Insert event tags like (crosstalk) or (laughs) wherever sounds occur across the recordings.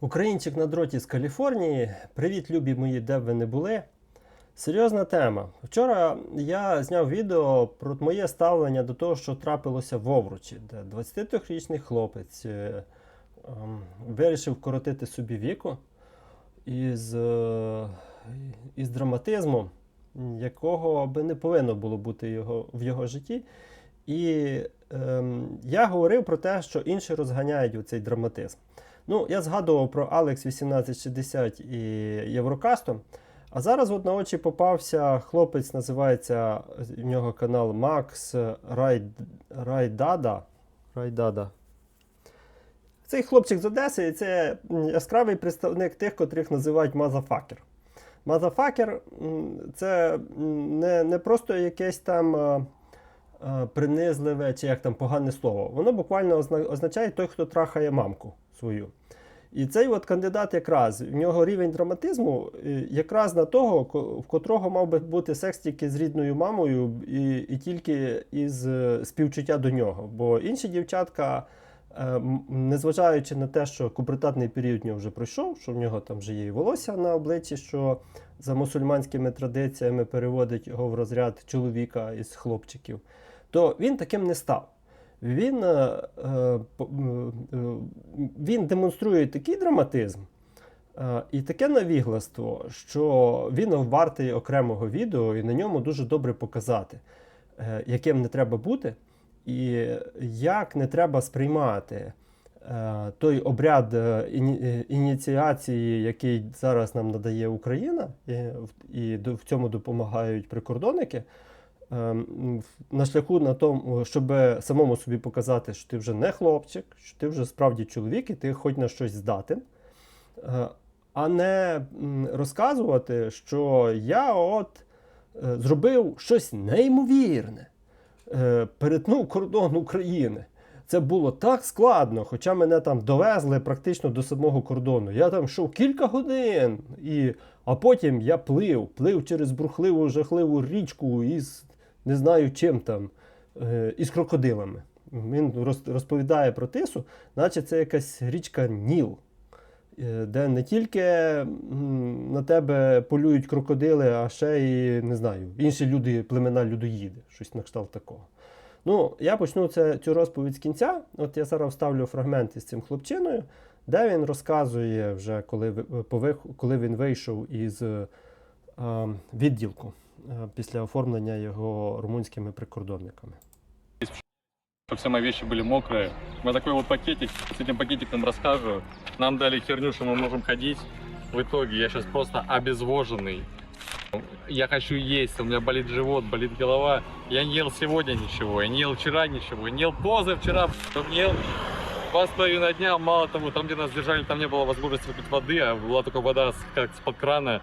Українчик на дроті з Каліфорнії. Привіт, любі мої, де б ви не були. Серйозна тема. Вчора я зняв відео про моє ставлення до того, що трапилося в Овручі, де 23-річний хлопець е, ем, вирішив коротити собі віку із, е, із драматизмом, якого би не повинно було бути його, в його житті. І ем, я говорив про те, що інші розганяють цей драматизм. Ну, я згадував про Alex 1860 і Єврокастом. А зараз от на очі попався хлопець, називається в нього канал Макс Рай, Райдада. Райдада. Цей хлопчик з Одеси, це яскравий представник тих, котрих називають мазафакер. Мазафакер це не, не просто якесь там е, е, принизливе чи як там погане слово. Воно буквально означає той, хто трахає мамку свою. І цей от кандидат якраз в нього рівень драматизму е, якраз на того, в котрого мав би бути секс тільки з рідною мамою і, і тільки із е, співчуття до нього. Бо інші дівчатка, е, незважаючи на те, що кубертатний період в нього вже пройшов, що в нього там вже є і волосся на обличчі, що за мусульманськими традиціями переводить його в розряд чоловіка із хлопчиків, то він таким не став. Він, е, е, е, він демонструє такий драматизм і таке навігластво, що він вартий окремого відео і на ньому дуже добре показати, яким не треба бути, і як не треба сприймати той обряд іні- ініціації, який зараз нам надає Україна, і, в цьому допомагають прикордонники. Ем, на шляху на тому, щоб самому собі показати, що ти вже не хлопчик, що ти вже справді чоловік, і ти хоч на щось здатен. Е, А не розказувати, що я от е, зробив щось неймовірне, е, перетнув кордон України. Це було так складно, хоча мене там довезли практично до самого кордону. Я там йшов кілька годин, і, а потім я плив, плив через бурхливу, жахливу річку із не знаю чим там, е, із крокодилами. Він розповідає про тису, наче це якась річка Ніл, е, де не тільки на тебе полюють крокодили, а ще й не знаю, інші люди, племена людоїди, щось на кшталт такого. Ну, я почну це, цю розповідь з кінця. От я зараз вставлю фрагмент із цим хлопчиною, де він розказує вже, коли, вих- коли він вийшов із е, е, відділку е, після оформлення його румунськими прикордонниками. что все мои вещи были мокрые. Меня такой вот пакетик, с этим пакетиком рассказываю. Нам дали херню, что мы можем ходить. В итоге я сейчас просто обезвоженный. Я хочу есть, у меня болит живот, болит голова. Я не ел сегодня ничего, я не ел вчера ничего, не ел позавчера, не ел два с половиной дня. Мало того, там, где нас держали, там не было возможности выпить воды, а была только вода как с-под крана.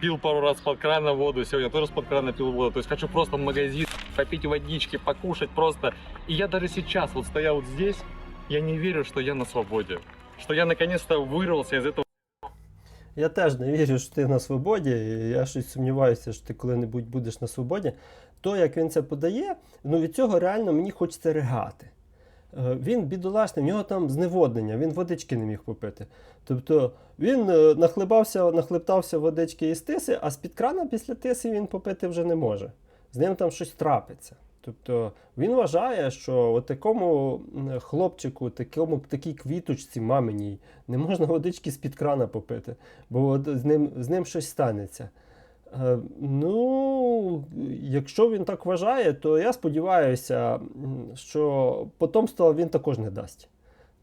Пил пару раз под крана воду, сегодня тоже с-под крана пил воду. То есть хочу просто в магазин, попить водички, покушать просто. И я даже сейчас вот стоя вот здесь, я не верю, что я на свободе. Что я наконец-то вырвался из этого Я теж не вірю, що ти на свободі, я щось сумніваюся, що ти коли-небудь будеш на свободі. То, як він це подає, ну від цього реально мені хочеться ригати. Е, Він бідолашний, в нього там зневоднення, він водички не міг попити. Тобто він е, нахлебався, нахлептався водички із тиси, а з-під крана після тиси він попити вже не може. З ним там щось трапиться. Тобто він вважає, що от такому хлопчику, такому, такій квіточці маминій не можна водички з-під крана попити, бо от з ним, з ним щось станеться. Е, Ну, якщо він так вважає, то я сподіваюся, що потомства він також не дасть.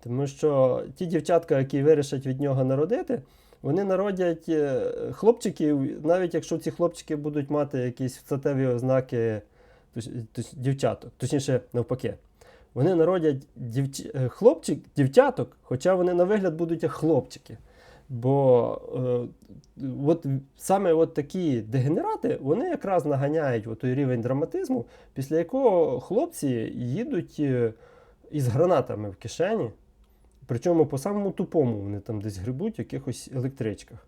Тому що ті дівчатка, які вирішать від нього народити, вони народять е, хлопчиків, навіть якщо ці хлопчики будуть мати якісь статеві ознаки дівчаток, точніше, навпаки. Вони народять дівч... е, хлопчик, дівчаток, хоча вони на вигляд будуть як хлопчики. Бо е, от саме от такі дегенерати, вони якраз наганяють от той рівень драматизму, після якого хлопці їдуть е, із гранатами в кишені. Причому по самому тупому вони там десь грибуть в якихось електричках.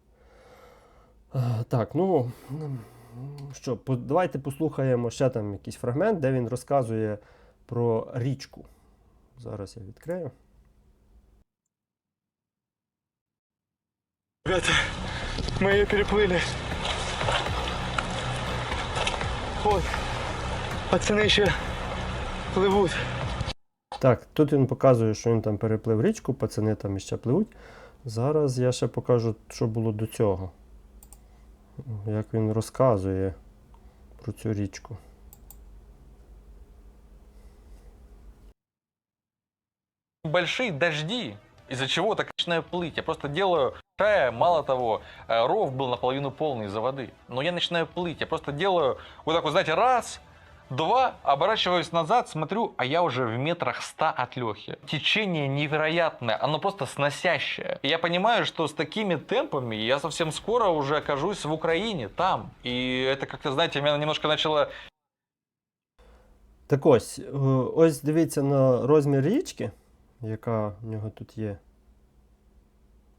А, Так, ну м, що, по- давайте послухаємо ще там якийсь фрагмент, де він розказує про річку. Зараз я відкрию. Ребята, мы ее переплыли. Вот, пацаны еще плывут. Так, тут він показує, що він там переплив річку, пацани там іще пливуть. Зараз я ще покажу, що було до цього. Як він розказує про цю річку. большие дожди, из-за чего так начинаю плыть. Я просто делаю шая, мало того, э, ров был наполовину полный из-за воды. Но я начинаю плыть, я просто делаю вот так вот, знаете, раз, два, оборачиваюсь назад, смотрю, а я уже в метрах ста от Лехи. Течение невероятное, оно просто сносящее. И я понимаю, что с такими темпами я совсем скоро уже окажусь в Украине, там. И это как-то, знаете, меня немножко начало Так ось, е, ось дивіться на розмір річки, яка в нього тут є.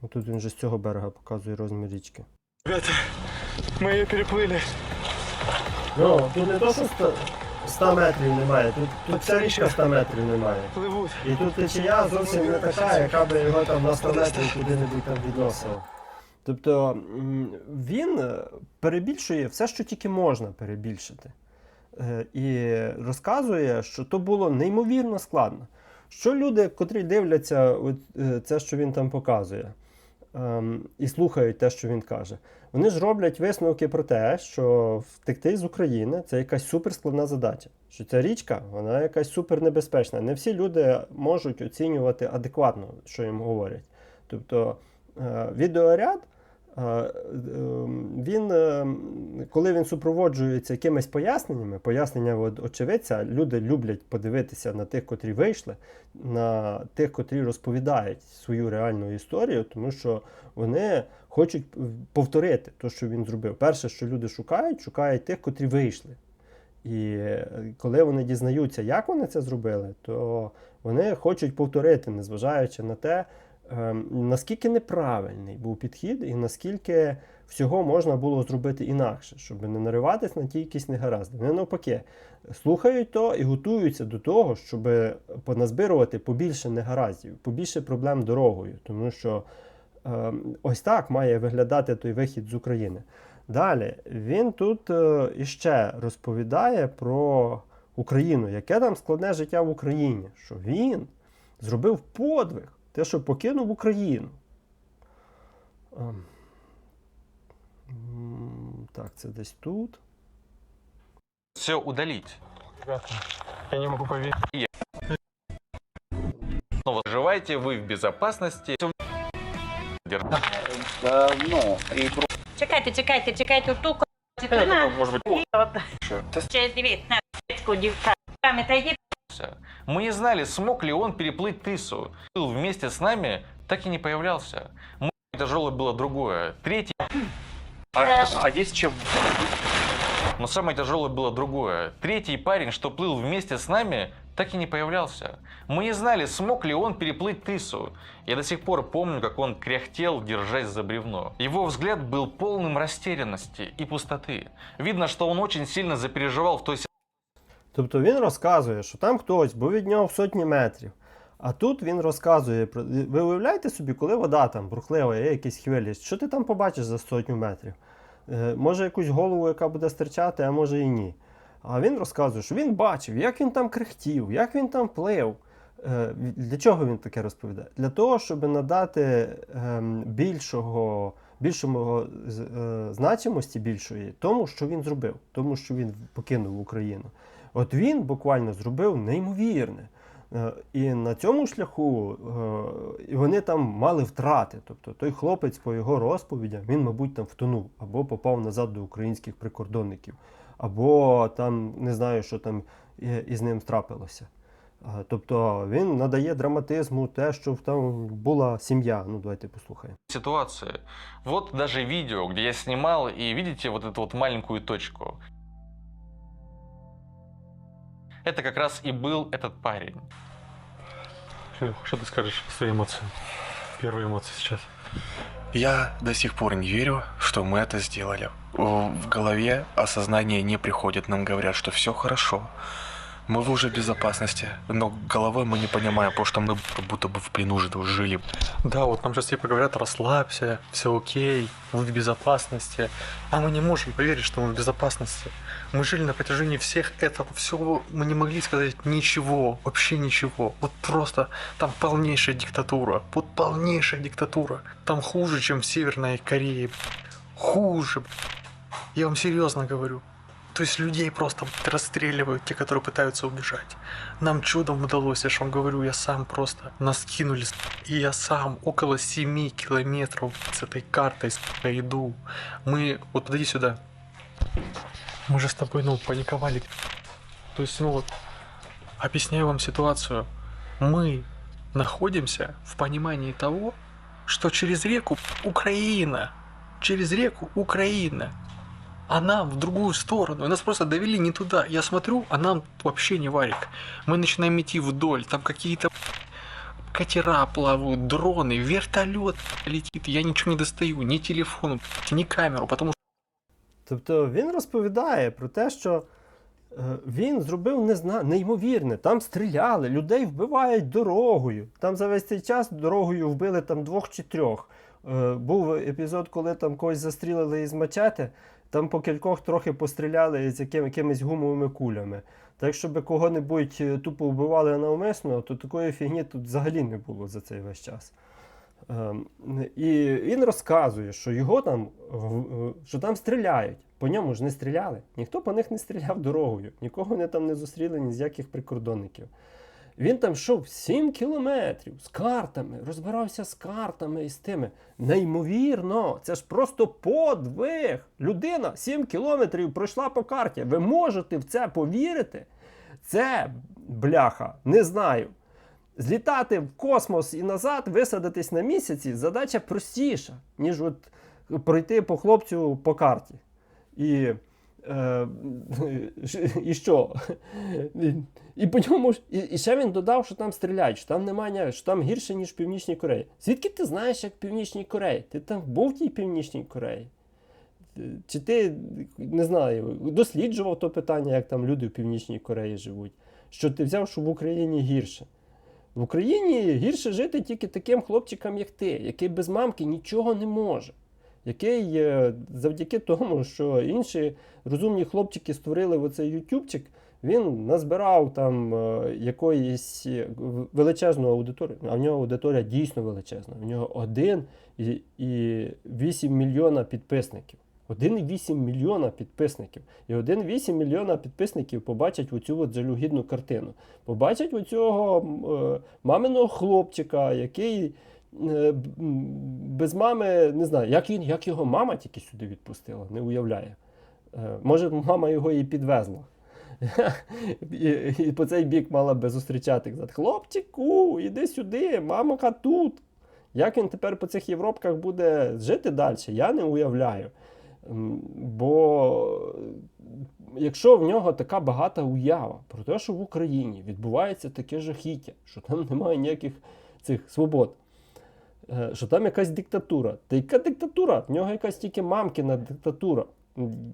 Тут він вже з цього берега показує розмір річки. Ребята, мы ее переплыли. Ну, тут не то, що 100, 100 метрів немає, тут, тут вся річка 100 метрів немає. І тут течія зовсім не така, яка би його там на 100 метрів куди-небудь там відносила. Тобто він е, перебільшує все, що тільки можна перебільшити. Е, І розказує, що то було неймовірно складно. Що люди, котрі дивляться е, це, що він там показує, і слухають те, що він каже, вони ж роблять висновки про те, що втекти з України це якась суперскладна задача. Що ця річка, вона якась супернебезпечна. Не всі люди можуть оцінювати адекватно, що їм говорять. Тобто е, відеоряд, він, е, коли він супроводжується якимись поясненнями, пояснення от очевидця, люди люблять подивитися на тих, котрі вийшли, на тих, котрі розповідають свою реальну історію, тому що вони хочуть повторити те, що він зробив. Перше, що люди шукають, шукають тих, котрі вийшли. І е, коли вони дізнаються, як вони це зробили, то вони хочуть повторити, незважаючи на те, ем, наскільки неправильний був підхід, і наскільки всього можна було зробити інакше, щоб не нариватись на ті якісь негаразди. Вони навпаки слухають то і готуються до того, щоб поназбирувати побільше негараздів, побільше проблем дорогою, тому що ем, ось так має виглядати той вихід з України. Далі він тут е, іще розповідає про Україну, яке там складне життя в Україні, що він зробив подвиг, те, що покинув Україну. Ем, Так, це десь тут. все удалить. Ребята, я не могу поверить. Снова живайте, вы в безопасности. Чекайте, чекайте, чекайте ту. Может быть, Через дивіться. Та йдіть Мы не знали, смог ли он переплыть Тысу. Был вместе с нами, так и не появлялся. Мы тяжелое было другое. Третий... А, есть чем? Но самое тяжелое было другое. Третий парень, что плыл вместе с нами, так и не появлялся. Мы не знали, смог ли он переплыть Тысу. Я до сих пор помню, как он кряхтел, держась за бревно. Его взгляд был полным растерянности и пустоты. Видно, что он очень сильно запереживал в той Тобто він розказує, що там хтось був від нього в сотні метрів. А тут він розказує про. Ви уявляєте собі, коли вода там бурхлива, є якісь хвилі, що ти там побачиш за сотню метрів? Е, може якусь голову, яка буде стирчати, а може і ні. А він розказує, що він бачив, як він там кряхтів, як він там плив. Е, Для чого він таке розповідає? Для того, щоб надати ем, більшого, більшого е, значимості більшої тому, що він зробив, тому що він покинув Україну. От він буквально зробив неймовірне. Е, І на цьому шляху е, вони там мали втрати. Тобто той хлопець, по його розповідям, він, мабуть, там втонув або попав назад до українських прикордонників, або там не знаю, що там із ним трапилося. Е, Тобто він надає драматизму те, що там була сім'я. Ну, давайте послухаємо. ситуации. Вот даже видео, где я снимал, и видите вот эту вот маленькую точку. Это как раз и был этот парень. Что ты скажешь свои эмоции? Первые эмоции сейчас. Я до сих пор не верю, что мы это сделали. В голове осознание не приходит, нам говорят, что все хорошо. Мы уже в безопасности, но головой мы не понимаем, потому что мы будто бы в плену жили. Да, вот нам сейчас типа говорят, расслабься, все окей, вы в безопасности. А мы не можем поверить, что мы в безопасности. Мы жили на протяжении всех этого всего, мы не могли сказать ничего, вообще ничего. Вот просто там полнейшая диктатура, вот полнейшая диктатура. Там хуже, чем в Северной Корее. Хуже. Я вам серьезно говорю. То есть людей просто расстреливают, те, которые пытаются убежать. Нам чудом удалось, я же вам говорю, я сам просто нас кинули, и я сам около 7 километров с этой картой иду. Мы, вот подойди сюда. Мы же с тобой, ну, паниковали. То есть, ну вот, объясняю вам ситуацию. Мы находимся в понимании того, что через реку Украина, через реку Украина, а нам в другую сторону. И нас просто довели не туда. Я смотрю, а нам вообще не варик. Мы начинаем идти вдоль, там какие-то катера плавают, дроны, вертолет летит. Я ничего не достаю, ни телефон, ни камеру, потому что Тобто він розповідає про те, що е, він зробив незна... неймовірне. Там стріляли, людей вбивають дорогою. Там за весь цей час дорогою вбили там двох чи трьох. Е, був епізод, коли там когось застрілили із мачети, там по кількох трохи постріляли з яким, якимись гумовими кулями. Так, якщо би кого-небудь е, тупо вбивали навмисно, то такої фігні тут взагалі не було за цей весь час. Ем, І він розказує, що його там, що там стріляють. По ньому ж не стріляли. Ніхто по них не стріляв дорогою, нікого вони там не зустріли, ні з яких прикордонників. Він там йшов 7 кілометрів з картами, розбирався з картами і з тими. Неймовірно, це ж просто подвиг. Людина 7 кілометрів пройшла по карті. Ви можете в це повірити? Це бляха, не знаю. Злітати в космос і назад, висадитись на місяці задача простіша, ніж от пройти по хлопцю по карті. І, (laughs) і що? І, по ньому і, і ще він додав, що там стріляють, що там немає, що там гірше, ніж в Північній Кореї. Звідки ти знаєш, як в Північній Кореї? Ти там був в тій Північній Кореї? Чи ти не знаю, досліджував то питання, як там люди в Північній Кореї живуть? Що ти взяв, що в Україні гірше? В Україні гірше жити тільки таким хлопчикам, як ти, який без мамки нічого не може. Який е, завдяки тому, що інші розумні хлопчики створили оцей ютубчик, він назбирав там е, якоїсь е, величезну аудиторію. А в нього аудиторія дійсно величезна. В нього 1 і, і 8 мільйона підписників. 1,8 мільйона підписників. І 1,8 мільйона підписників побачать оцю от жалюгідну картину. Побачать оцього е, маминого хлопчика, який без мами, не знаю, як, він, як його мама тільки сюди відпустила, не уявляє. Е, Може, мама його і підвезла. (laughs) І, і по цей бік мала би зустрічати. Хлопчику, іди сюди, мамка тут. Як він тепер по цих Європках буде жити далі, я не уявляю. Бо якщо в нього така багата уява про те, що в Україні відбувається таке жахіття, що там немає ніяких цих свобод, е, що там якась диктатура. Та яка диктатура? В нього якась тільки мамкина диктатура. М,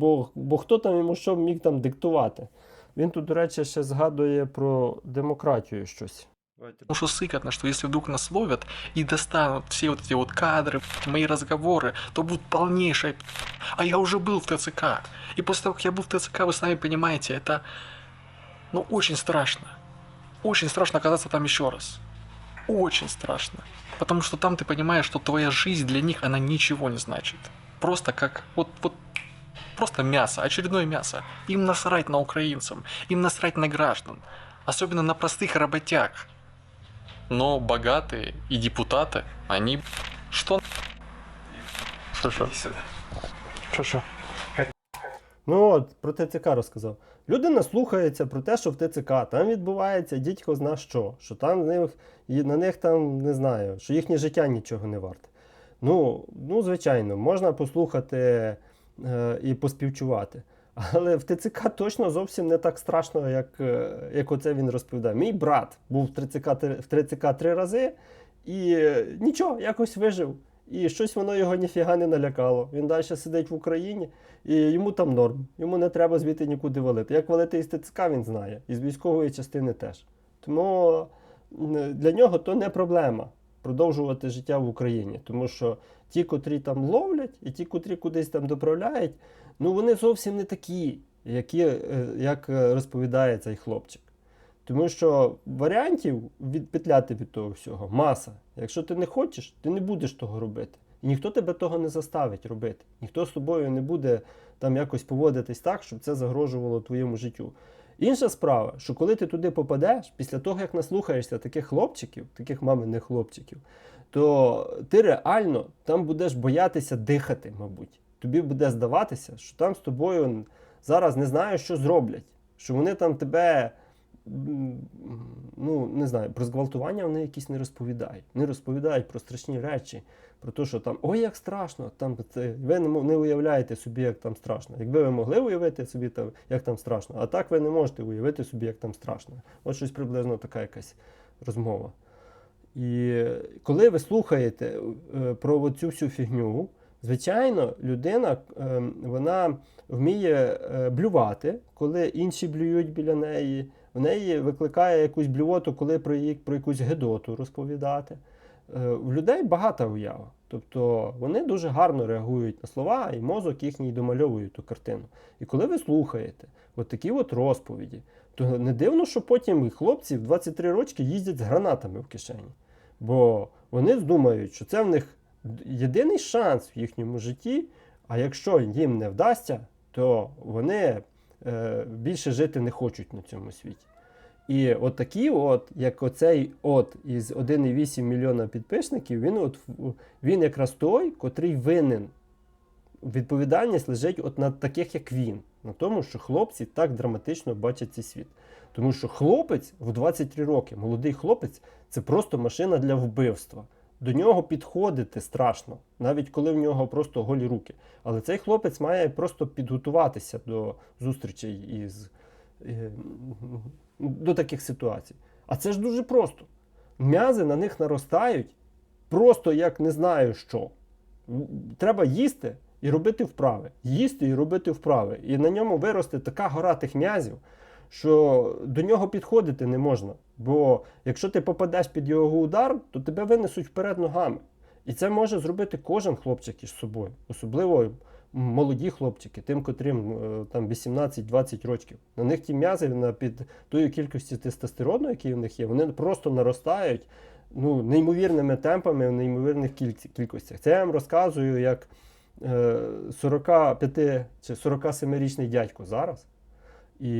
Бо, бо хто там йому що міг там диктувати? Він тут, до речі, ще згадує про демократію щось. Потому что сыкотно, что если вдруг нас ловят и достанут все вот эти вот кадры, мои разговоры, то будет полнейшая п***. А я уже был в ТЦК. И после того, как я был в ТЦК, вы сами понимаете, это, ну, очень страшно. Очень страшно оказаться там еще раз. Очень страшно. Потому что там ты понимаешь, что твоя жизнь для них, она ничего не значит. Просто как, вот, вот, просто мясо, очередное мясо. Им насрать на украинцам, им насрать на граждан. Особенно на простых работяг. Но богатые и депутаты, они... Что? Что, что? Что, что? Ну от про ТЦК розказав. Людина слухається про те, що в ТЦК там відбувається дідько зна що, що там них, на них там не знаю, що їхнє життя нічого не варте. Ну, ну звичайно, можна послухати е, і поспівчувати. Але в ТЦК точно зовсім не так страшно, як, е, як оце він розповідає. Мій брат був в ТЦК, в ТЦК три рази і е, нічого, якось вижив. І щось воно його ніфіга не налякало. Він далі сидить в Україні, і йому там норм. Йому не треба звідти нікуди валити. Як валити із ТЦК, він знає, і з військової частини теж. Тому для нього то не проблема продовжувати життя в Україні. Тому що ті, котрі там ловлять, і ті, котрі кудись там доправляють, ну вони зовсім не такі, які, е, як е, розповідає цей хлопчик. Тому що варіантів відпетляти від того всього маса. Якщо ти не хочеш, ти не будеш того робити. І ніхто тебе того не заставить робити. Ніхто з тобою не буде там якось поводитись так, щоб це загрожувало твоєму життю. Інша справа, що коли ти туди попадеш, після того, як наслухаєшся таких хлопчиків, таких маминих хлопчиків, то ти реально там будеш боятися дихати, мабуть. Тобі буде здаватися, що там з тобою зараз не знаю, що зроблять. Що вони там тебе, ну не знаю, про зґвалтування вони якісь не розповідають. Не розповідають про страшні речі, про те, що там ой, як страшно, там це ви не, уявляєте собі, як там страшно. Якби ви могли уявити собі, там, як там страшно, а так ви не можете уявити собі, як там страшно. От щось приблизно така якась розмова. І коли ви слухаєте е, про цю всю фігню, звичайно, людина е, вона вміє е, блювати, коли інші блюють біля неї. В неї викликає якусь блювоту, коли про, її, про якусь гедоту розповідати. Е, В людей багата уява. Тобто вони дуже гарно реагують на слова, і мозок їхній домальовує ту картину. І коли ви слухаєте от такі от розповіді, то не дивно, що потім і хлопці в 23 рочки їздять з гранатами в кишені. Бо вони думають, що це в них єдиний шанс в їхньому житті, а якщо їм не вдасться, то вони е, більше жити не хочуть на цьому світі. І от такі, от, як оцей от із 1,8 мільйона підписників, він, от, він якраз той, котрий винен. Відповідальність лежить от на таких, як він, на тому, що хлопці так драматично бачать цей світ. Тому що хлопець в 23 роки, молодий хлопець, це просто машина для вбивства. До нього підходити страшно, навіть коли в нього просто голі руки. Але цей хлопець має просто підготуватися до зустрічей із е, до таких ситуацій. А це ж дуже просто. М'язи на них наростають просто як не знаю що. Треба їсти і робити вправи. Їсти і робити вправи. І на ньому виросте така гора тих м'язів, що до нього підходити не можна. Бо якщо ти попадеш під його удар, то тебе винесуть вперед ногами. І це може зробити кожен хлопчик із собою, особливо молоді хлопчики, тим, котрим е, там 18-20 років. На них ті м'язи на під тою кількістю тестостерону, який в них є, вони просто наростають ну, неймовірними темпами в неймовірних кількостях. Це я вам розказую як е, 45 чи 47-річний дядько зараз. І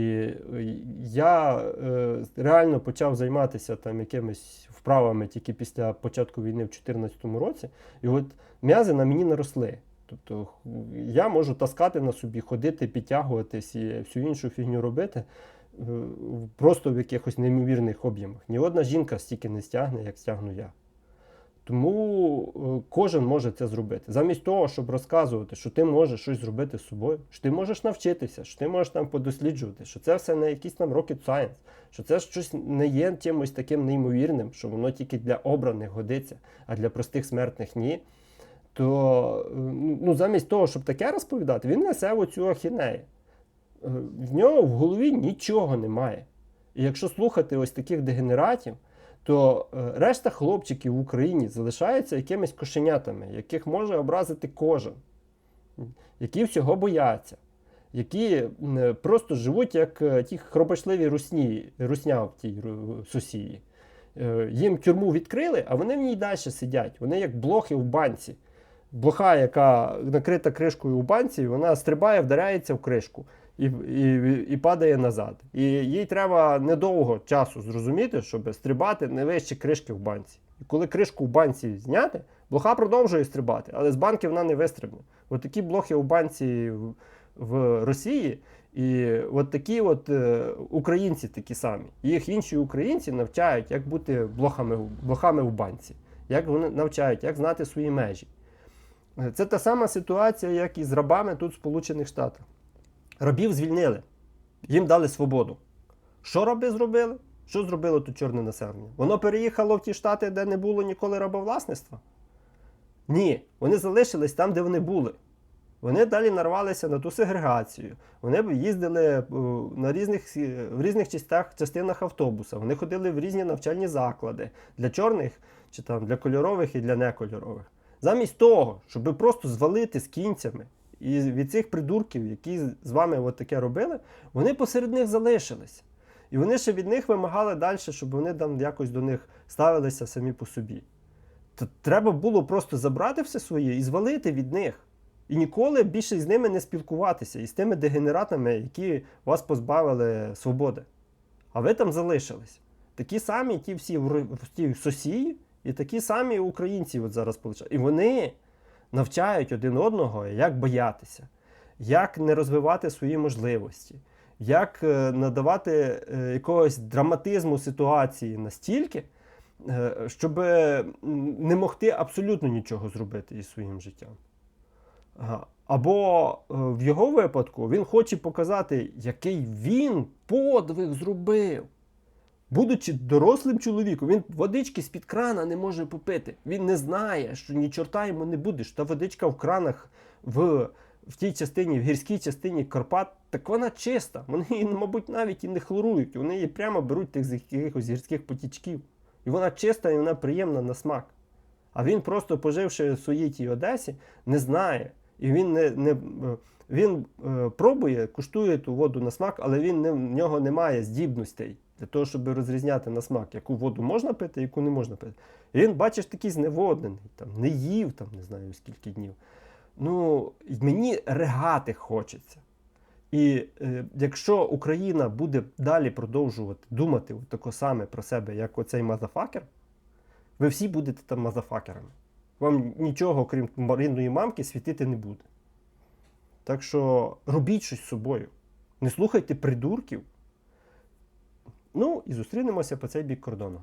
е, я е, реально почав займатися там якимись вправами тільки після початку війни в 2014 році. І от м'язи на мені наросли. Тобто я можу таскати на собі, ходити, підтягуватись і всю іншу фігню робити е, просто в якихось неймовірних об'ємах. Ні одна жінка стільки не стягне, як стягну я. Тому е, кожен може це зробити. Замість того, щоб розказувати, що ти можеш щось зробити з собою, що ти можеш навчитися, що ти можеш там подосліджувати, що це все не якийсь там rocket science, що це щось не є чимось таким неймовірним, що воно тільки для обраних годиться, а для простих смертних ні. То е, ну, замість того, щоб таке розповідати, він несе оцю ахінею. Е, В нього в голові нічого немає. І якщо слухати ось таких дегенератів, то е, решта хлопчиків в Україні залишаються якимись кошенятами, яких може образити кожен, які всього бояться, які е, просто живуть як е, ті хробашливі русні, русня в тій сусії. Їм тюрму відкрили, а вони в ній далі сидять. Вони як блохи в банці. Блоха, яка накрита кришкою у банці, вона стрибає, вдаряється в кришку і, і, і падає назад. І їй треба недовго часу зрозуміти, щоб стрибати не вище кришки в банці. І коли кришку в банці зняти, блоха продовжує стрибати, але з банки вона не вистрибне. От такі блохи у банці в, в Росії. І от такі от е, українці такі самі. Їх інші українці навчають, як бути блохами, блохами в банці, як вони навчають, як знати свої межі. Це та сама ситуація, як і з рабами тут в Сполучених Штатах. Рабів звільнили, їм дали свободу. Що раби зробили? Що зробило тут чорне населення? Воно переїхало в ті штати, де не було ніколи рабовласництва. Ні, вони залишились там, де вони були. Вони далі нарвалися на ту сегрегацію. Вони їздили е, на різних, в різних частях, частинах автобуса. Вони ходили в різні навчальні заклади для чорних чи там для кольорових і для некольорових. Замість того, щоб просто звалити з кінцями і від цих придурків, які з вами от таке робили, вони посеред них залишилися. І вони ще від них вимагали далі, щоб вони там якось до них ставилися самі по собі. То треба було просто забрати все своє і звалити від них. І ніколи більше з ними не спілкуватися, і з тими дегенератами, які вас позбавили свободи. А ви там залишились. Такі самі ті всі в Ро- в і такі самі українці от зараз получають. І вони навчають один одного, як боятися, як не розвивати свої можливості, як е, надавати е, якогось драматизму ситуації настільки, е, щоб не могти абсолютно нічого зробити із своїм життям. Або в його випадку він хоче показати, який він подвиг зробив. Будучи дорослим чоловіком, він водички з-під крана не може попити. Він не знає, що ні чорта йому не буде, що та водичка в кранах в, в тій частині, в гірській частині Карпат, так вона чиста. Вони її, мабуть, навіть і не хлорують. Вони її прямо беруть тих з якихось гірських потічків. І вона чиста і вона приємна на смак. А він просто, поживши в своїй тій Одесі, не знає. І він не, не е, він е, пробує, куштує ту воду на смак, але він не, в нього немає здібностей для того, щоб розрізняти на смак, яку воду можна пити, яку не можна пити. І він, бачиш, такий зневоднений, там, не їв, там, не знаю скільки днів. Ну, мені регати хочеться. І е, якщо Україна буде далі продовжувати думати от тако саме про себе, як оцей мазафакер, ви всі будете там мазафакерами. Вам нічого, крім рідної мамки, світити не буде. Так що робіть щось з собою. Не слухайте придурків. Ну і зустрінемося по цей бік кордону.